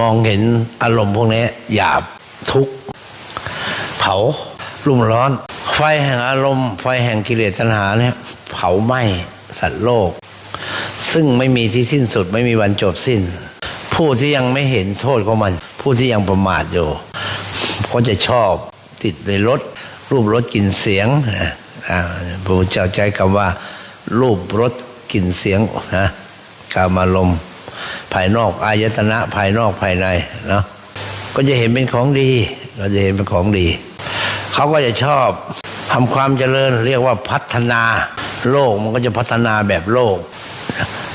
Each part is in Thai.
มองเห็นอารมณ์พวกนี้หยาบทุกข์เผารุ่มร้อน ไฟแห่งอารมณ์ ไฟแห่งกิเลสตัณหาเนี่ยเผาไหม้สัตว์โลก ซึ่งไม่มีที่สิ้นสุดไม่มีวันจบสิ้น ผู้ที่ยังไม่เห็นโทษของมัน ผู้ที่ยังประมาทอยู่ก็จะชอบติดในรถ รูปรสกลิ่นเสียงนะพระพุทธเจ้าใจคำว่า รูปรสกลิ่นเสียงนะกามารมณ์ ภายนอกอายตนะภายนอกภายในเนาะก็จะเห็นเป็นของดี เราจะเห็นเป็นของดี เขาก็จะชอบทำความเจริญเรียกว่าพัฒนาโลกมันก็จะพัฒนาแบบโลก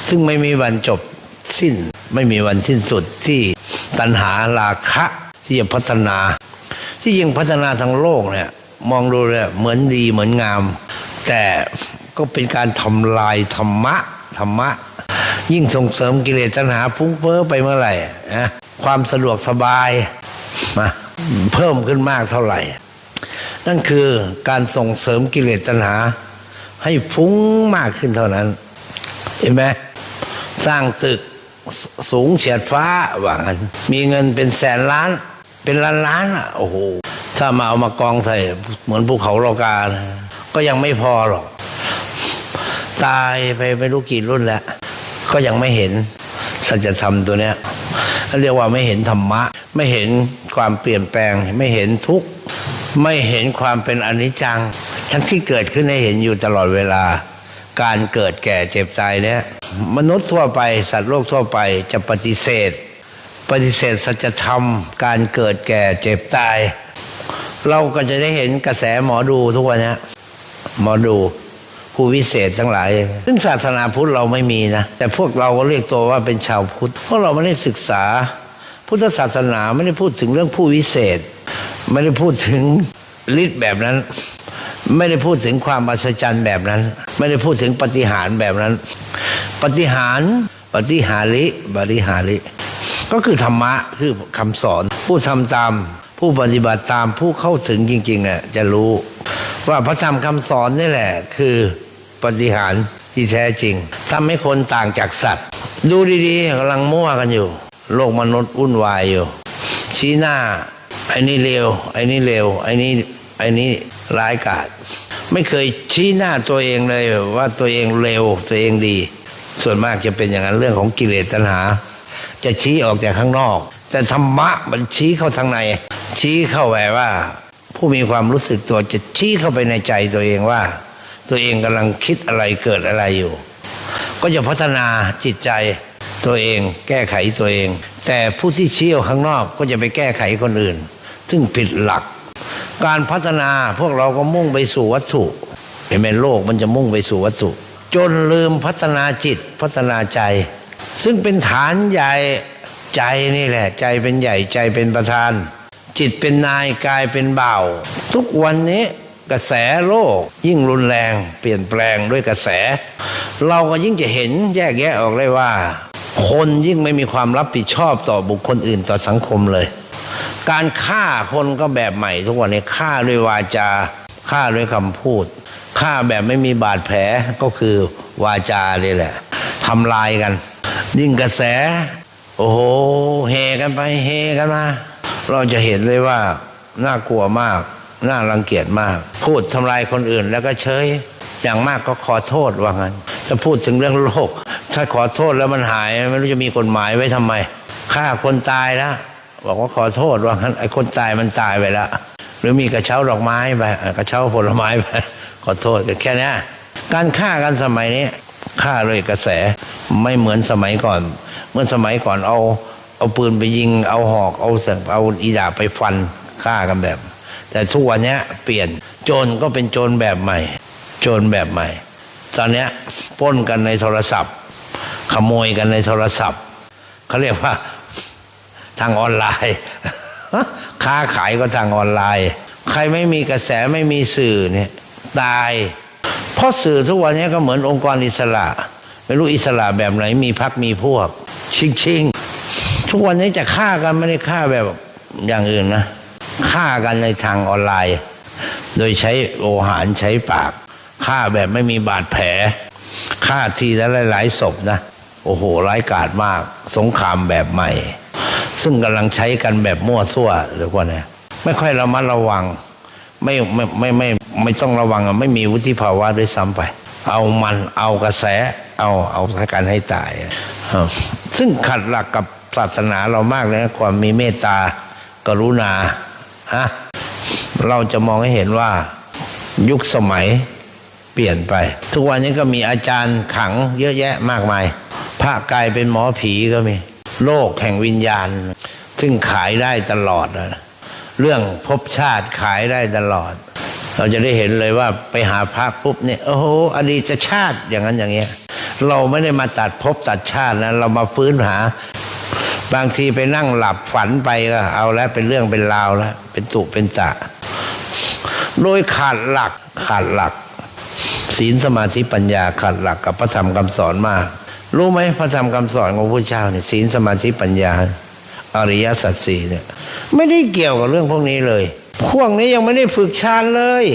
ซึ่งไม่มีวันจบสิ้นไม่มีวันสิ้นสุดที่ตัณหาราคะที่จะพัฒนา ที่ยิ่งพัฒนาทั้งโลกเนี่ยมองดูเลยเหมือนดีเหมือนงาม แต่ก็เป็นการทำลายธรรมะธรรมะ ยิ่งส่งเสริมกิเลสตัณหาพุ่งเพ้อไปเมื่อไหร่นะความสะดวกสบายมาเพิ่มขึ้นมากเท่าไหร่ นั่นคือการส่งเสริมกิเลสตัณหา ให้ฟุ้งมากขึ้นเท่านั้น เห็นไหมสร้างตึกสูงเฉียดฟ้าว่างั้นมีเงินเป็นแสนล้าน เป็นล้านล้านอะโอ้โหถ้ามาเอามากองใส่เหมือนภูเขาโลกานะก็ยังไม่พอหรอก ตายไปไม่รู้กี่รุ่นแล้ว ก็ยังไม่เห็นสัจธรรมตัวเนี้ยเรียกว่าไม่เห็นธรรมะ ไม่เห็นความเปลี่ยนแปลง ไม่เห็นทุกข์ไม่เห็นความเป็นอนิจจัง ทั้งที่เกิดขึ้นให้เห็นอยู่ตลอดเวลา การเกิดแก่เจ็บตายเนี่ยมนุษย์ทั่วไปสัตว์โลกทั่วไปจะปฏิเสธ ปฏิเสธสัจธรรม การเกิดแก่เจ็บตาย เราก็จะได้เห็นกระแสหมอดูทุกวันนี้หมอดู ผู้วิเศษทั้งหลาย ซึ่งศาสนาพุทธเราไม่มีนะ แต่พวกเราก็เรียกตัวว่าเป็นชาวพุทธ เพราะเราไม่ได้ศึกษา พุทธศาสนาไม่ได้พูดถึงเรื่องผู้วิเศษ ไม่ได้พูดถึงฤทธิ์แบบนั้น ไม่ได้พูดถึงความอัศจรรย์แบบนั้น ไม่ได้พูดถึงปฏิหารแบบนั้น ปฏิหารปฏิหาริบริหาริ ก็คือธรรมะคือคำสอน ผู้ทำตามผู้ปฏิบัติตามผู้เข้าถึงจริงๆอะจะรู้ว่าพระธรรมคำสอนนี่แหละ คือ ปฏิหารที่แท้จริงทำให้คนต่างจากสัตว์ ดูดีๆกำลังมั่วกันอยู่ โลกมนุษย์วุ่นวายอยู่ ชี้หน้าไอ้นี่เลวไอ้นี่เลวไอ้นี่ไอ้นี่ร้ายกาจไม่เคยชี้หน้าตัวเองเลยว่าตัวเองเลวตัวเองดี ส่วนมากจะเป็นอย่างนั้นเรื่องของกิเลสตัณหา จะชี้ออกจากข้างนอก แต่ธรรมะมันชี้เข้าทางใน ชี้เข้าแบบว่า ผู้มีความรู้สึกตัวจะชี้เข้าไปในใจตัวเองว่า ตัวเองกำลังคิดอะไรเกิดอะไรอยู่ ก็จะพัฒนาจิตใจตัวเองแก้ไขตัวเอง แต่ผู้ที่เชี้ออกข้างนอกก็จะไปแก้ไขคนอื่น ซึ่งผิดหลัก การพัฒนาพวกเราก็มุ่งไปสู่วัตถุเห็นไหมโลกมันจะมุ่งไปสู่วัตถุ จนลืมพัฒนาจิตพัฒนาใจ ซึ่งเป็นฐานใหญ่ใจนี่แหละ ใจเป็นใหญ่ใจเป็นประธาน จิตเป็นนายกายเป็นบ่าว ทุกวันนี้ กระแสโลกยิ่งรุนแรงเปลี่ยนแปลงด้วยกระแส เราก็ยิ่งจะเห็นแยกแยะออกเลยว่า คนยิ่งไม่มีความรับผิดชอบต่อบุคคลอื่นต่อสังคมเลย การฆ่าคนก็แบบใหม่ ทุกวันนี้ฆ่าด้วยวาจาฆ่าด้วยคำพูดฆ่าแบบไม่มีบาดแผลก็คือวาจาเลยแหละทำลายกัน ยิ่งกระแส โอ้โหเฮกันไปเฮกันมาเราจะเห็นเลยว่าน่ากลัวมาก น่ารังเกียจมาก พูดทำลายคนอื่นแล้วก็เฉยอย่างมากก็ขอโทษว่างั้นจะพูดถึงเรื่องโลก ถ้าขอโทษแล้วมันหายไม่รู้จะมีกฎหมายไว้ทำไมฆ่าคนตายแล้วบอกว่าขอโทษว่างั้นไอ้คนตายมันตายไปแล้วหรือมีกระเช้าดอกไม้ไปกระเช้าผลไม้ไปขอโทษกันแค่นี้การฆ่ากันสมัยนี้ฆ่าเลยกระแสไม่เหมือนสมัยก่อน เมื่อสมัยก่อนเอาเอาปืนไปยิงเอาหอกเอาสังเอาอีดาไปฟันฆ่ากันแบบ แต่ทุกวันนี้เปลี่ยนโจรก็เป็นโจรแบบใหม่ โจรแบบใหม่ ตอนนี้ป้นกันในโทรศัพท์ ขโมยกันในโทรศัพท์เขาเรียกว่าทางออนไลน์ ค้าขายก็ทางออนไลน์ ใครไม่มีกระแสไม่มีสื่อเนี่ยตายเพราะสื่อทุกวันนี้ก็เหมือนองค์กรอิสระ ไม่รู้อิสระแบบไหนมีพักมีพวก ชิงชิงๆทุกวันนี้จะฆ่ากันไม่ได้ฆ่าแบบอย่างอื่นนะ ฆ่ากันในทางออนไลน์ โดยใช้โอหารใช้ปากฆ่าแบบไม่มีบาดแผลฆ่าทีละหลายๆศพนะโอ้โหร้ายกาจมาก สงครามแบบใหม่ ซึ่งกำลังใช้กันแบบมั่วซั่วหรือว่าไงไม่ค่อยระมัดระวังไม่ไม่ไม่ไม่ไม่ต้องระวังอะไม่มีวุฒิภาวะด้วยซ้ำไป เอามันเอากระแส เอาเอากันให้ตายซึ่งขัดหลักกับศาสนาเรามากเลยนะความมีเมตตากรุณา ฮะเราจะมองให้เห็นว่ายุคสมัยเปลี่ยนไป ทุกวันนี้ก็มีอาจารย์ขังเยอะแยะมากมาย พระกลายเป็นหมอผีก็มี โลกแห่งวิญญาณ ซึ่งขายได้ตลอดนะเรื่องภพชาติขายได้ตลอด เราจะได้เห็นเลยว่าไปหาพระปุ๊บเนี่ยโอ้โหอดีตชาติอย่างนั้นอย่างเงี้ยเราไม่ได้มาตัดภพตัดชาตินะเรามาฟื้นหา บางทีไปนั่งหลับฝันไปก็เอาแล้วเป็นเรื่องเป็นราวแล้วเป็นตุเป็นตะ โดยขาดหลักขาดหลัก ศีลสมาธิปัญญาขาดหลักกับพระธรรมคำสอนมาก รู้ไหมพระธรรมคำสอนของพระเจ้าเนี่ยศีลสมาธิปัญญา อริยสัจสี่เนี่ย ไม่ได้เกี่ยวกับเรื่องพวกนี้เลย พวกนี้ยังไม่ได้ฝึกฌานเลย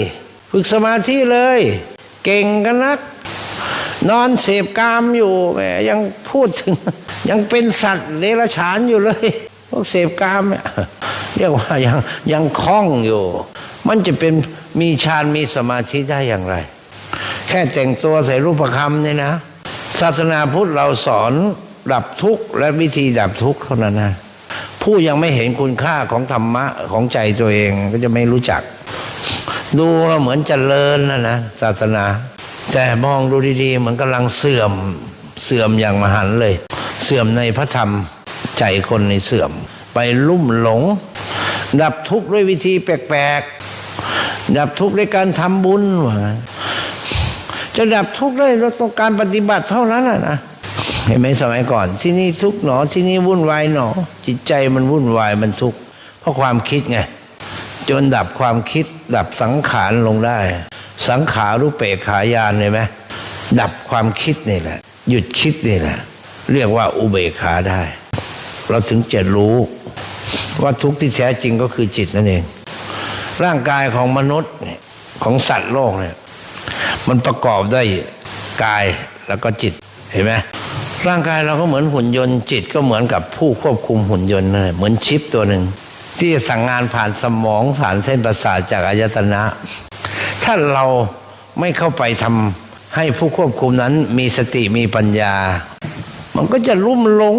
ฝึกสมาธิเลย เก่งกันนัก นอนเสพกามอยู่แหมยังพูดถึง ยังเป็นสัตว์เดรัจฉานอยู่เลยพวกเสพกามเนี่ยเรียกว่ายังยังคล่องอยู่ มันจะเป็นมีฌานมีสมาธิได้อย่างไร แค่แต่งตัวใส่รูปคำเนี่ยนะ ศาสนาพุทธเราสอนดับทุกข์และวิธีดับทุกข์เท่านั้นนะผู้ยังไม่เห็นคุณค่าของธรรมะของใจตัวเองก็จะไม่รู้จัก ดูเราเหมือนเจริญนะนะศาสนา แต่มองดูดีๆเหมือนกำลังเสื่อมเสื่อมอย่างมหันเลย เสื่อมในพระธรรมใจคนในเสื่อม ไปลุ่มหลง ดับทุกข์ด้วยวิธีแปลกๆ ดับทุกข์ด้วยการทำบุญว่าจะดับทุกข์ได้เราต้องการปฏิบัติเท่านั้นนะนะเห็นไหมสมัยก่อน ที่นี่ทุกข์หนอที่นี่วุ่นวายหนอ จิตใจมันวุ่นวายมันทุกข์เพราะความคิดไงจนดับความคิดดับสังขารลงได้ สังขารุเปกขายานเลยไหมดับความคิดนี่แหละ หยุดคิดนี่แหละ เรียกว่าอุเบกขาได้ เราถึงจะรู้ว่าทุกข์ที่แท้จริงก็คือจิตนั่นเอง ร่างกายของมนุษย์ของสัตว์โลกเนี่ย มันประกอบด้วยกายแล้วก็จิตเห็นไหมร่างกายเราก็เหมือนหุ่นยนต์จิตก็เหมือนกับผู้ควบคุมหุ่นยนต์นั่นแหละเหมือนชิปตัวหนึ่งที่สั่งงานผ่านสมองผ่านเส้นประสาทจากอายตนะ ถ้าเราไม่เข้าไปทำให้ผู้ควบคุมนั้นมีสติมีปัญญา มันก็จะลุ่มหลง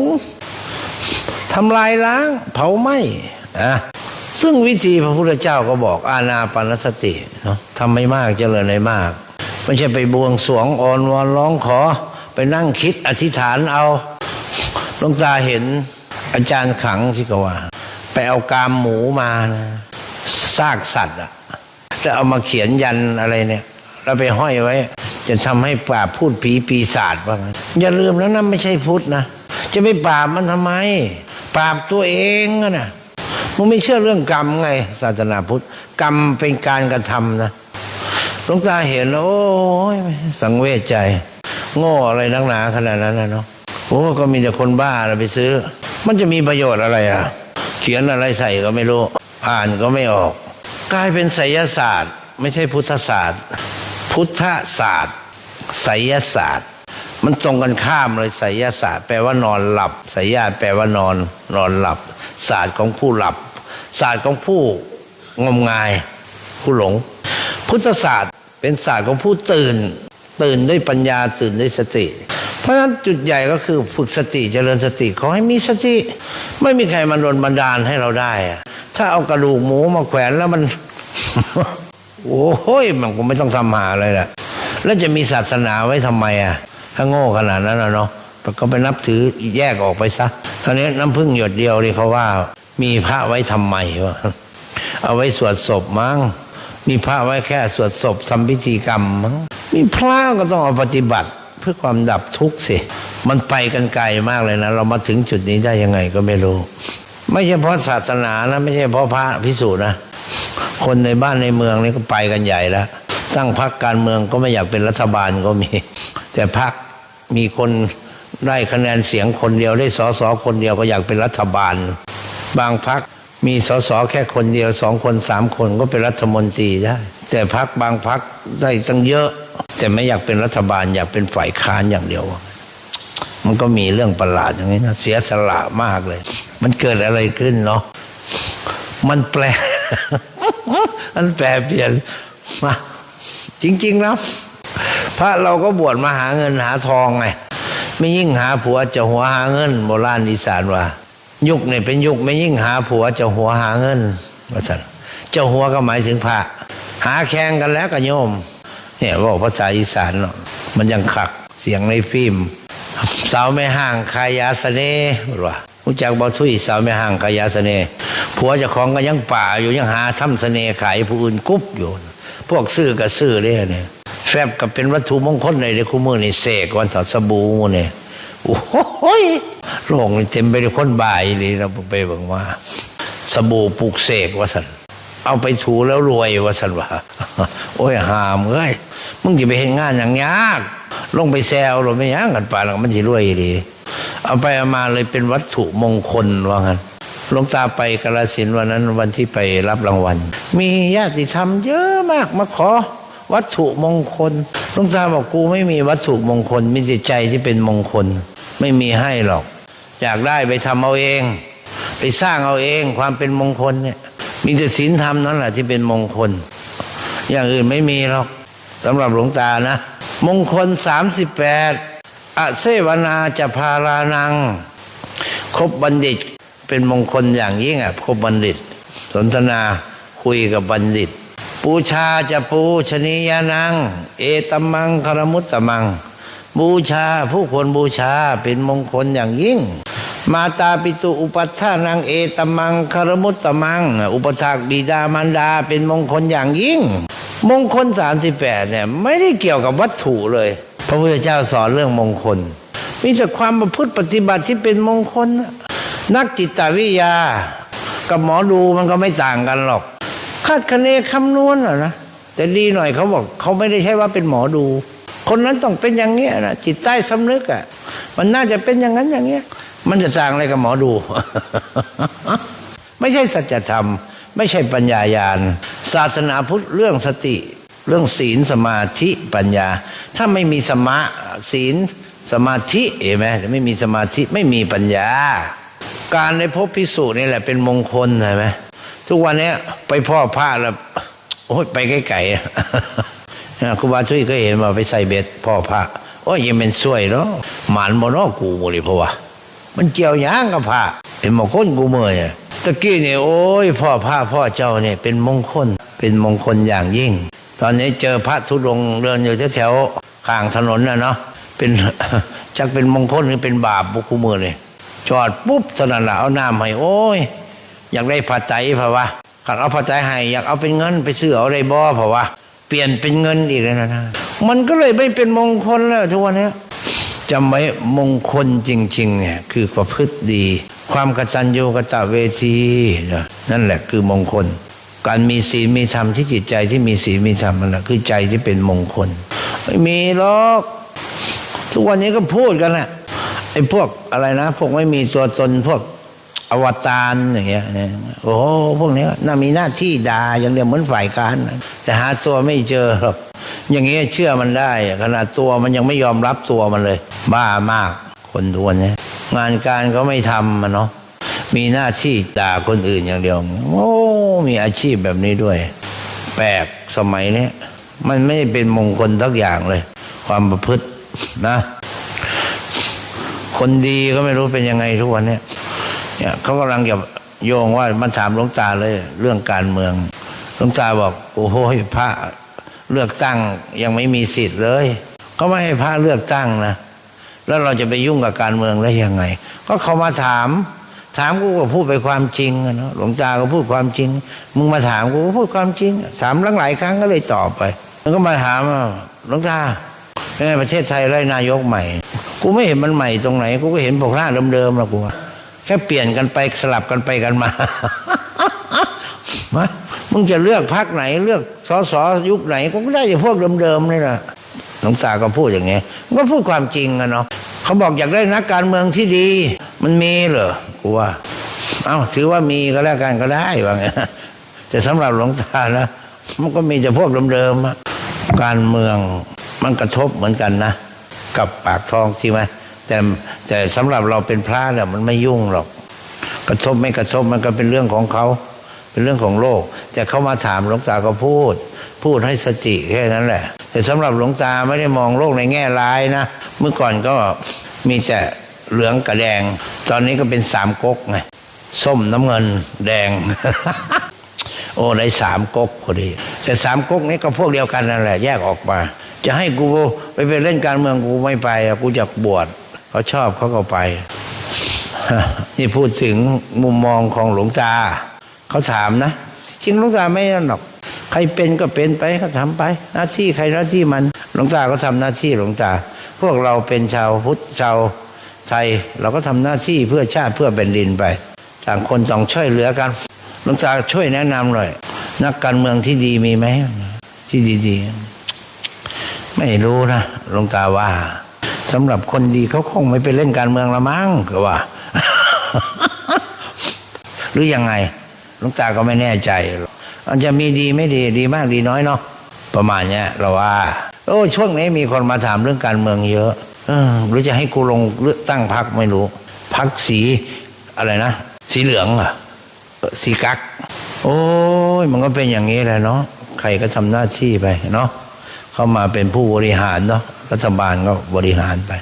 ทำลายล้าง เผาไหม้อะซึ่งวิธีพระพุทธเจ้าก็บอกอาณาปานสติเนาะทำไม่มากเจริญในมาก ไม่ใช่ไปบวงสรวงอ่อนวอนร้องขอ ไปนั่งคิดอธิษฐานเอาลงตาเห็นอาจารย์ขังที่กว่า ไปเอากามหมูมานะซากสัตว์อะ แล้วเอามาเขียนยันอะไรเนี่ยแล้วไปห้อยไว้ จะทำให้ปราบพูดผีปีศาจว่างั้นอย่าลืมแล้วนะไม่ใช่พุทธนะจะไปปราบมันทำไม ปราบตัวเองนะมึงไม่เชื่อเรื่องกรรมไง ศาสนาพุทธ กรรมเป็นการกระทำนะหลวงตาเห็นแล้วโอ้ยสังเวชใจ โง่อะไรนักหนาขนาดนั้นนะเนาะโอ้ก็มีแต่คนบ้าเราไปซื้อ มันจะมีประโยชน์อะไรอะ เขียนอะไรใส่ก็ไม่รู้ อ่านก็ไม่ออก กลายเป็นไสยศาสตร์ ไม่ใช่พุทธศาสตร์ พุทธศาสตร์ไสยศาสตร์ มันตรงกันข้ามเลยไสยศาสตร์ แปลว่านอนหลับไสยศาสตร์แปลว่านอนนอนหลับ ศาสตร์ของผู้หลับ ศาสตร์ของผู้งมงาย ผู้หลง พุทธศาสตร์เป็นศาสตร์ของผู้ตื่น ตื่นด้วยปัญญาตื่นด้วยสติ เพราะฉะนั้นจุดใหญ่ก็คือฝึกสติเจริญสติขอให้มีสติ ไม่มีใครมาโดนบันดาลให้เราได้อะถ้าเอากระดูกหมูมาแขวนแล้วมัน โอ้ยมันก็ไม่ต้องทำหาเลยแหละแล้วจะมีศาสนาไว้ทำไมอะ ถ้าโง่ขนาดนั้นนะเนาะก็ไปนับถือแยกออกไปซะตอนนี้น้ำพึ่งหยดเดียวนี่เขาว่า มีพระไว้ทำไมวะเอาไว้สวดศพมั้งมีพระไว้แค่สวดศพทำพิธีกรรมมั้งมีพระก็ต้องเอาปฏิบัติเพื่อความดับทุกข์สิ มันไปกันไกลมากเลยนะ เรามาถึงจุดนี้ได้ยังไงก็ไม่รู้ ไม่ใช่เพราะศาสนานะ ไม่ใช่เพราะพระพิสูจน์นะ คนในบ้านในเมืองนี่ก็ไปกันใหญ่แล้วตั้งพรรคการเมืองก็ไม่อยากเป็นรัฐบาลก็มี แต่พรรคมีคนได้คะแนนเสียงคนเดียวได้สอสอคนเดียวก็อยากเป็นรัฐบาล บางพรรคมีสสแค่คนเดียวสองคนสามคนก็เป็นรัฐมนตรีได้แต่พรรคบางพรรคได้ตั้งเยอะ แต่ไม่อยากเป็นรัฐบาลอยากเป็นฝ่ายค้านอย่างเดียว มันก็มีเรื่องประหลาดอย่างนี้นะเสียสละมากเลย มันเกิดอะไรขึ้นเนาะมันแปล มันแปลเปลี่ยนมาจริง ๆ แล้วพระเราก็บวชมาหาเงินหาทองไงไม่ยิ่งหาผัวจะหัวหาเงิน โบราณอีสานว่า ยุคเนี่ยเป็นยุคไม่ยิ่งหาผัวจะหัวหาเงินว่าสันเจ้าหัวก็หมายถึงพระ หาแข่งกันแล้วก็โยม เนี่ยบอกภาษาอีสานเนาะมันยังขักเสียงในฟิล์มสาวไม่ห่างคายาสเน่บอกว่า รู้จักบอทุยสาวไม่ห่างคายาสเน่ผัวจ้าของก็ยังป่าอยู่ยังหาทำเสน่ห์ขายผู้อื่นกุ๊บอยู่ พวกซื้อกับซื้อเลยเนี่ยแฟบกับเป็นวัตถุมงคลในเด็กคู่มือนี่เสกวันสอดสบู่เนี่ยโอ้โหยโลกนี่เต็มไปด้วยคนบ่ายเลยเราไปบอกว่า สบู่ปลูกเสกว่าสันเอาไปถูแล้วรวยว่าสันว่าโอ้ยหามเอ้ยมึงจะไปเห็นงานอย่างยากลงไปแซวเราไม่ยากกันป่าหลังมันจะรวยดี เอาไปเอามาเลยเป็นวัตถุมงคลว่างั้นหลวงตาไปกาลสินวันนั้นวันที่ไปรับรางวัล มีญาติธรรมเยอะมากมาขอวัตถุมงคลหลวงตาบอกกูไม่มีวัตถุมงคลมีแต่ใจที่เป็นมงคล ไม่มีให้หรอก อยากได้ไปทำเอาเอง ไปสร้างเอาเองความเป็นมงคลเนี่ยมีแต่ศีลธรรมนั่นแหละที่เป็นมงคล อย่างอื่นไม่มีหรอกสำหรับหลวงตานะ มงคลสามสิบแปด อเสวนาจะพารานัง คบบัณฑิตเป็นมงคลอย่างยิ่งอะคบบัณฑิต สนทนาคุยกับบัณฑิต ปูชาจะปูชนียานัง เอตมังคารมุตตมัง บูชาผู้ควรบูชาเป็นมงคลอย่างยิ่ง มาตาปิตุอุปัฏฐานังเอตมังคารมุตตมัง อุปถากบิดามารดาเป็นมงคลอย่างยิ่ง มงคล 38เนี่ยไม่ได้เกี่ยวกับวัตถุเลย ระพุทธเจ้าสอนเรื่องมงคล มีแต่ความประพฤติปฏิบัติที่เป็นมงคล นักจิตวิทยา กับหมอดูมันก็ไม่ต่างกันหรอก คาดคะเนคำนวณอนะแต่ดีหน่อยเขาบอกเขาไม่ได้ใช่ว่าเป็นหมอดู คนนั้นต้องเป็นอย่างเงี้ยนะจิตใต้สำนึกอะ มันน่าจะเป็นอย่างนั้นอย่างเงี้ย มันจะต่างอะไรกับหมอดู ไม่ใช่สัจธรรม ไม่ใช่ปัญญายาณศาสนาพุทธเรื่องสติ เรื่องศีลสมาธิปัญญา ถ้าไม่มีสมาศีลสมาธิเห็นไหมแต่ไม่มีสมาธิไม่มีปัญญา การในพบพิสูจน์นี่แหละเป็นมงคลเห็นไหมทุกวันนี้ไปพ่อพระแล้วโอ้ยไปไกลๆครูบาทุยก็เห็นมาไปใส่เบ็ดพ่อพระโอ้ยยังเป็นสวยเนาะหมันบนอกูบ่เลยเพราะว่ามันเกี่ยวหยางกับพระเห็นมาคนกูเมื่อยตะกี้เนี่ยโอ้ยพ่อพระพ่อเจ้าเนี่ยเป็นมงคล เป็นมงคลอย่างยิ่ง ตอนนี้เจอพระธุดงค์เดินอยู่แถวๆข้างถนนน่ะเนาะเป็นจักเป็นมงคลหรือเป็นบาปบุกูมือเลยจอดปุ๊บเท่านั้นละเอาน้ำให้โอ้ย อยากได้ผ้าใจพระว่าขันเอาผ้าใจให้อยากเอาเป็นเงินไปซื้อเอาได้บ่เพราะว่าเปลี่ยนเป็นเงินอีกแล้วนะนะมันก็เลยไม่เป็นมงคลแล้วทุกวันนี้จำไว้มงคลจริงๆเนี่ยคือประพฤติดี ความกตัญญูกตเวทีนั่นแหละคือมงคล การมีศีลมีธรรมที่จิตใจที่มีศีลมีธรรมนั่นแหละคือใจที่เป็นมงคล ไม่มีหรอก ทุกวันนี้ก็พูดกันแหละไอ้พวกอะไรนะ พวกไม่มีตัวตนพวกอวตารอย่างเงี้ยเนี่ยโอ้โหพวกนี้น่ามีหน้าที่ด่าอย่างเดียวเหมือนฝ่ายการแต่หาตัวไม่เจอหรอกอย่างเงี้ยเชื่อมันได้ขนาดตัวมันยังไม่ยอมรับตัวมันเลย บ้ามากคนทวนเนี่ยงานการก็ไม่ทำมันเนาะมีหน้าที่ด่าคนอื่นอย่างเดียว โอ้ มีอาชีพแบบนี้ด้วย แปลกสมัยนี้มันไม่เป็นมงคลทักอย่างเลย ความประพฤตินะ คนดีก็ไม่รู้เป็นยังไงทุกวันนี้เนี่ยเขากำลังจะโยงว่ามันถามหลวงตาเลย เรื่องการเมืองหลวงตาบอกโอ้โหพระเลือกตั้งยังไม่มีสิทธิ์เลยเขาไม่ให้พระเลือกตั้งนะแล้วเราจะไปยุ่งกับการเมืองได้ยังไง ก็เขามาถาม ถามกูก็พูดไปความจริงอะเนาะหลวงตาก็พูดความจริง มึงมาถามกูก็พูดความจริง ถามหลายครั้งก็เลยตอบไป มันก็มาถามหลวงตาเป็นไงประเทศไทยไร้นายกใหม่ กูไม่เห็นมันใหม่ตรงไหน กูก็เห็นพวกหน้าเดิมๆนะกูว่าแค่เปลี่ยนกันไปสลับกันไปกันมามามึงจะเลือกพักไหน เลือกสอสอยุคไหนกูก็ได้แต่พวกเดิมๆนี่แหละหลวงตาก็พูดอย่างเงี้ยก็พูดความจริงกันเนาะเขาบอกอยากได้นักการเมืองที่ดี มันมีเหรอกูว่า เอ้าถือว่ามีก็แล้วกันก็ได้ว่าไงแต่สำหรับหลวงตานะมันก็มีแต่พวกเดิมๆอะการเมืองมันกระทบเหมือนกันนะกับปากท้องใช่ไหมแต่แต่สำหรับเราเป็นพระเนี่ยมันไม่ยุ่งหรอก กระทบไม่กระทบมันก็เป็นเรื่องของเขา เป็นเรื่องของโลก แต่เขามาถามหลวงตาก็พูด พูดให้สติแค่นั้นแหละ แต่สำหรับหลวงตาไม่ได้มองโลกในแง่ร้ายนะเมื่อก่อนก็มีแต่ เหลืองกับแดง ตอนนี้ก็เป็นสามก๊กไงส้มน้ำเงินแดง โอ้ได้สามก๊กพอดี แต่สามก๊กนี้ก็พวกเดียวกันนั่นแหละ แยกออกมา จะให้กูไปเป็นเล่นการเมืองกูไม่ไปอะกูอยากบวชเขาชอบเขาก็ไป นี่พูดถึงมุมมองของหลวงตาเขาถามนะจริงหลวงตาไม่นั่นหรอกใครเป็นก็เป็นไปก็ทำไป หน้าที่ใครหน้าที่มันหลวงตาก็ทำหน้าที่หลวงตา พวกเราเป็นชาวพุทธชาว ไทย เราก็ทำหน้าที่เพื่อชาติเพื่อแผ่นดินไปต่างคนต้องช่วยเหลือกันหลวงตาช่วยแนะนำหน่อย นักการเมืองที่ดีมีไหมที่ดีๆ ไม่รู้นะหลวงตาว่าสำหรับคนดีเขาคงไม่ไปเล่นการเมืองละมั้งก็ว่า หรือยังไงหลวงตาก็ไม่แน่ใจอกมันจะมีดีไม่ดีดีมากดีน้อยเนาะประมาณเนี้ยเราว่า โอ้ช่วงนี้มีคนมาถามเรื่องการเมืองเยอะ หรือจะให้กูลงเลือกตั้งพักไม่รู้พักสีอะไรนะ สีเหลืองอะ สีกัก โอ้ยมันก็เป็นอย่างนี้แหละเนาะใครก็ทำหน้าที่ไปเนาะเข้ามาเป็นผู้บริหารเนาะรัฐบาลก็บริหารไป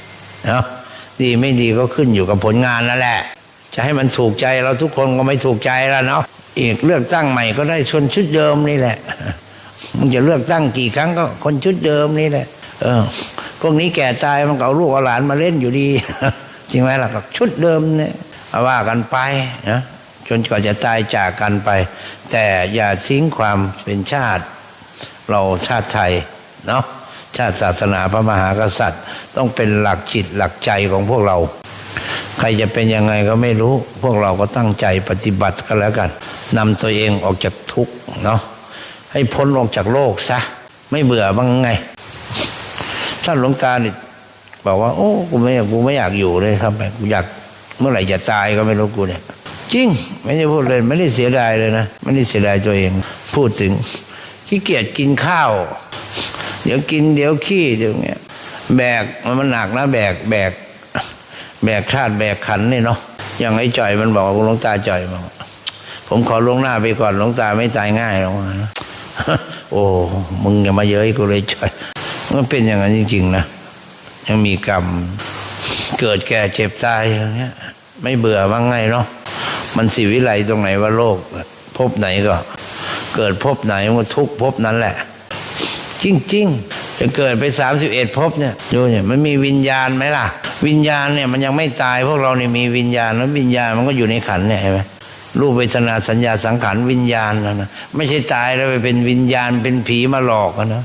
เนาะดีไม่ดีก็ขึ้นอยู่กับผลงานนั่นแหละ จะให้มันถูกใจเราทุกคนก็ไม่ถูกใจแล้วเนาะอีกเลือกตั้งใหม่ก็ได้ชนชุดเดิมนี่แหละมึงจะเลือกตั้งกี่ครั้งก็คนชุดเดิมนี่แหละ เออ พวกนี้แก่ตายมันก็เอาลูกเอาหลานมาเล่นอยู่ดี จริงไหมล่ะก็ชุดเดิมเนี่ยเอาว่ากันไปนะจนกว่าจะตายจากกันไป แต่อย่าทิ้งความเป็นชาติ เราชาติไทยเนาะชาติศาสนาพระมหากษัตริย์ ต้องเป็นหลักจิตหลักใจของพวกเรา ใครจะเป็นยังไงก็ไม่รู้ พวกเราก็ตั้งใจปฏิบัติกันแล้วกันนำตัวเองออกจากทุกข์เนาะให้พ้นออกจากโลกซะ ไม่เบื่อบ้างไง ท่านหลวงตาเนี่ยบอกว่า โอ้กูไม่อยากกูไม่อยากอยู่เลยครับกูอยากเมื่อไหร่จะตายก็ไม่รู้กูเนี่ย จริง ไม่ได้พูดเลยไม่ได้เสียดายเลยนะไม่ได้เสียดายตัวเอง พูดถึงขี้เกียจกินข้าว เดี๋ยวกินเดี๋ยวขี้เดี๋ยวเนี้ยแบกมันหนักนะแบกแบก แบกชาติแบกขันนี่เนาะอย่างไอ้จ่อยมันบอกหลวงตาจ่อยบอกผมขอลงหน้าไปก่อนหลวงตาไม่ตายง่ายหรอกโอ้มึงอย่ามาเย้ยกูเลยจ่อย มันเป็นอย่างนั้นจริง ๆ นะยังมีกรรม เกิดแก่เจ็บตายอย่างเงี้ย ไม่เบื่อบ้างไงเนาะมันสิวิไลตรงไหนว่าโลกพบไหนก็ เกิดพบไหนมันก็ทุกพบนั้นแหละ จริง ๆ จะเกิดไปสามสิบเอ็ดภพเนี่ยดูเนี่ยมันมีวิญญาณไหมล่ะ วิญญาณเนี่ยมันยังไม่ตายพวกเราเนี่ยมีวิญญาณแล้ววิญญาณมันก็อยู่ในขันเนี่ยเห็นไหมรูปเวทนาสัญญาสังขารวิญญาณนะนะไม่ใช่ตายแล้วไปเป็นวิญญาณเป็นผีมาหลอกนะ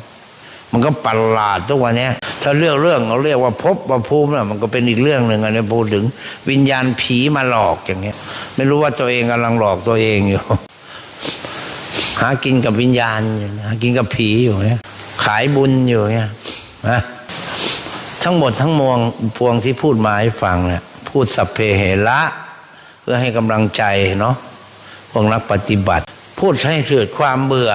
มันก็ประหลาดทุกวันนี้ถ้าเรื่องเรื่องเราเรียกว่าภพว่าภูมิน่ะมันก็เป็นอีกเรื่องหนึ่งอันนี้พูดถึง วิญญาณผีมาหลอกอย่างเงี้ย ไม่รู้ว่าตัวเองกำลังหลอกตัวเองอยู่ หากินกับวิญญาณอยู่หากินกับผีอยู่เนี่ยขายบุญอยู่เนี่ยนะทั้งหมดทั้งมวงพวงที่พูดมาให้ฟังเนี่ยพูดสัพเพเหระเพื่อให้กำลังใจเนาะพวกนักปฏิบัติ พูดให้เกิดความเบื่อ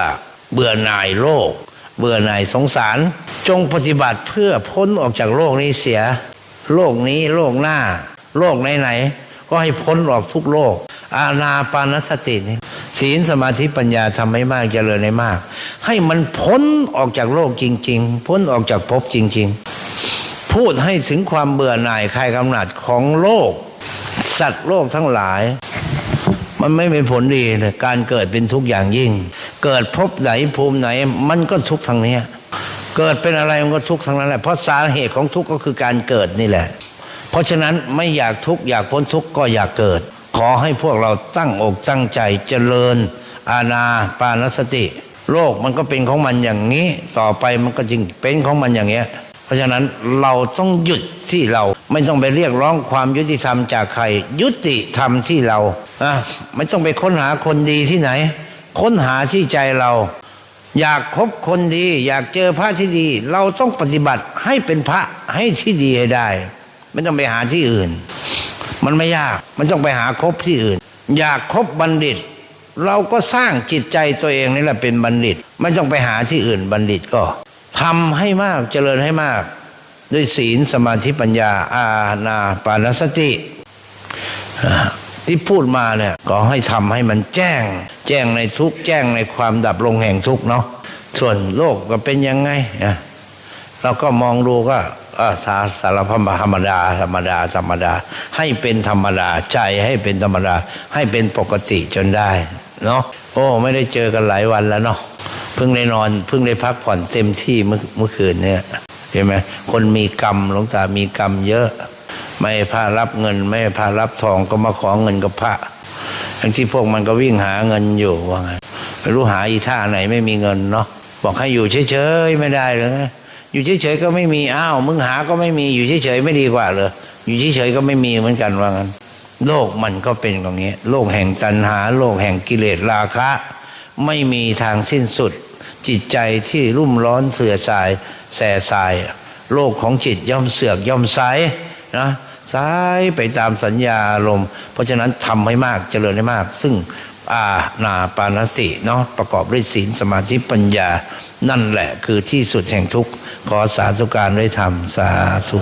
เบื่อหน่ายโลก เบื่อหน่ายสงสาร จงปฏิบัติเพื่อพ้นออกจากโลกนี้เสีย โลกนี้โลกหน้า โลกไหนๆก็ให้พ้นออกทุกโลก อาณาปานสตินี่ศีลสมาธิปัญญาทำให้มากเจริญให้มาก ให้มันพ้นออกจากโลกจริง ๆ พ้นออกจากภพจริง ๆ พูดให้ถึงความเบื่อหน่ายคลายกำหนัดของโลก สัตว์โลกทั้งหลาย มันไม่เป็นผลดีเลยการเกิดเป็นทุกข์อย่างยิ่ง เกิดพบไหนภูมิไหน มันก็ทุกข์ทางนี้เกิดเป็นอะไรมันก็ทุกข์ทางนั้นแหละเพราะสาเหตุของทุกข์ก็คือการเกิดนี่แหละ เพราะฉะนั้นไม่อยากทุกข์อยากพ้นทุกข์ก็อยากเกิด ขอให้พวกเราตั้งอกตั้งใจเจริญ อาณาปานสติ โลกมันก็เป็นของมันอย่างนี้ ต่อไปมันก็จริงเป็นของมันอย่างเงี้ยเพราะฉะนั้นเราต้องหยุดที่เราไม่ต้องไปเรียกร้องความยุติธรรมจากใคร ยุติธรรมที่เราอะไม่ต้องไปค้นหาคนดีที่ไหน ค้นหาที่ใจเรา อยากคบคนดี อยากเจอพระที่ดี เราต้องปฏิบัติให้เป็นพระให้ที่ดีให้ได้ ไม่ต้องไปหาที่อื่น มันไม่ยากมันต้องไปหาคบที่อื่น อยากคบบัณฑิต เราก็สร้างจิตใจตัวเองนี่แหละเป็นบัณฑิต ไม่ต้องไปหาที่อื่นบัณฑิตก็ทำให้มากเจริญให้มาก ด้วยศีลสมาธิปัญญาอาณาปานสติ ที่พูดมาเนี่ยก็ให้ทำให้มันแจ้ง แจ้งในทุกแจ้งในความดับลงแห่งทุกเนาะส่วนโลกก็เป็นยังไงอะเราก็มองดูก็อ่าสาสารพัมธรรมดาธรรมดาธรรมดา ให้เป็นธรรมดาใจให้เป็นธรรมดา ให้เป็นปกติจนได้เนาะโอ้ไม่ได้เจอกันหลายวันแล้วเนาะเพิ่งได้นอนเพิ่งได้พักผ่อนเต็มที่เมื่อเมื่อคืนเนี่ยเห็นไหมคนมีกรรมหลวงตามีกรรมเยอะ ไม่ให้พระรับเงิน ไม่ให้พระรับทองก็มาขอเงินกับพระทั้งที่พวกมันก็วิ่งหาเงินอยู่ว่าไงไม่รู้หาอีท่าไหนไม่มีเงินเนาะบอกให้อยู่เฉยๆไม่ได้เลยอยู่เฉยๆก็ไม่มีอ้าวมึงหาก็ไม่มีอยู่เฉยๆไม่ดีกว่าเลยอยู่เฉยๆก็ไม่มีเหมือนกันว่างั้น โลกมันก็เป็นอย่างนี้ โลกแห่งตัณหา โลกแห่งกิเลสราคะ ไม่มีทางสิ้นสุด จิตใจที่รุ่มร้อนเสื่อสาย แส่สาย โลกของจิตย่อมเสือกย่อมไซนะ สายไปตามสัญญาลมเพราะฉะนั้นทำให้มากเจริญให้มาก ซึ่งอาณาปานสติเนาะประกอบด้วยศีลสมาธิปัญญา นั่นแหละคือที่สุดแห่งทุกข์ขอสาธุการได้ทำสาธุ